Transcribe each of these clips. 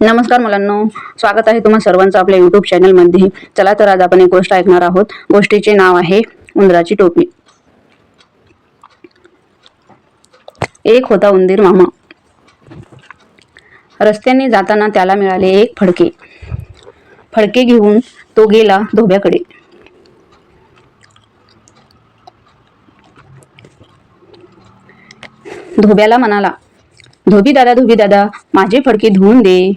नमस्कार मुलांनो स्वागत आहे तुम्हा सर्वांचं आपल्या युट्यूब चॅनलमध्ये चला तर आज आपण एक गोष्ट ऐकणार आहोत. गोष्टीचे नाव आहे उंदराची टोपी. एक होता उंदीर मामा. रस्त्याने जाताना त्याला मिळाले एक फडके. फडके घेऊन तो गेला धोब्याकडे. धोब्याला म्हणाला धोबी दादा धोबी दादा माझे फडके धुवून दे.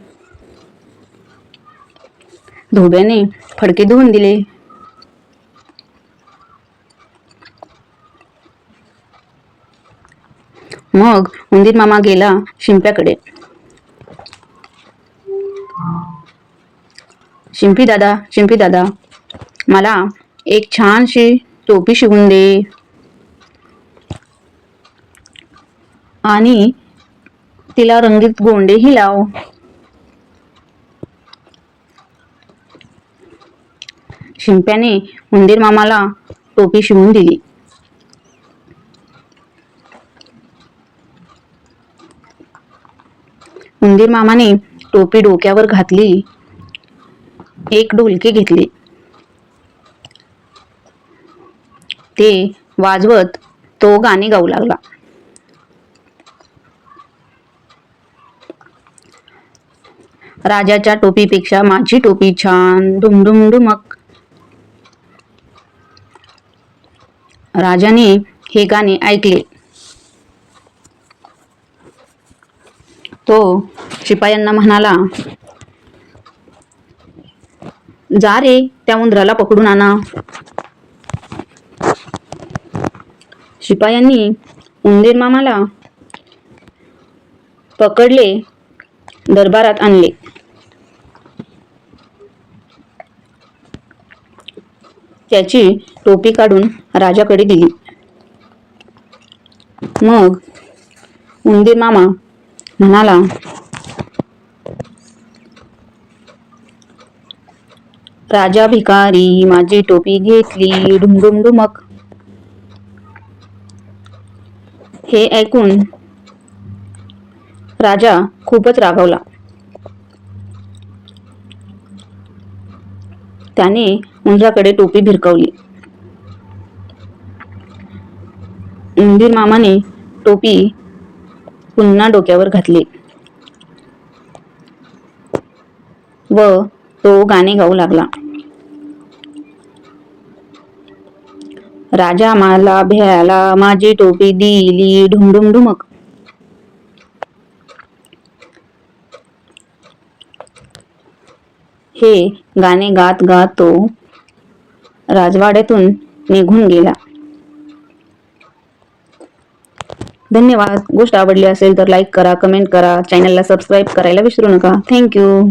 धोब्याने फडके धुवून दिले. मग उंदीर मामा गेला शिंप्याकडे. शिंपी दादा शिंपी दादा मला एक छानशी टोपी शिवून दे. आणि तिला रंगीत गोंडेही लाव. शिंप्याने उंदीर मामाला टोपी शिवून दिली. उंदीर मामाने टोपी डोक्यावर घातली. एक ढोलकी घेतली. ते वाजवत तो गाणे गाऊ लागला. राजाच्या टोपीपेक्षा माझी टोपी छान धुमधुमधुमक राजाने हे गाणे ऐकले. तो शिपायांना म्हणाला जा रे त्या उंदराला पकडून आणा. शिपायांनी उंदीर मामाला पकडले दरबारात आणले. त्याची टोपी काढून राजाकडे दिली. मग उंदीर मामा म्हणाला राजा भिकारी माझी टोपी घेतली डुमडुम डुमक. हे ऐकून राजा खूपच रागवला. त्याने मुंजाकडे टोपी भिरकवली. उंदीर मामाने टोपी पुन्हा डोक्यावर घातली. व तो गाणे गाऊ लागला. राजा मला भ्याला माझी टोपी दिली ढुमढुम ढुमक. हे गाणे गात गात तो राजवाड्यातून निघून गेला. धन्यवाद. गोष्ट आवडली असेल तर लाईक करा कमेंट करा. चॅनलला सबस्क्राईब करायला विसरू नका. थँक्यू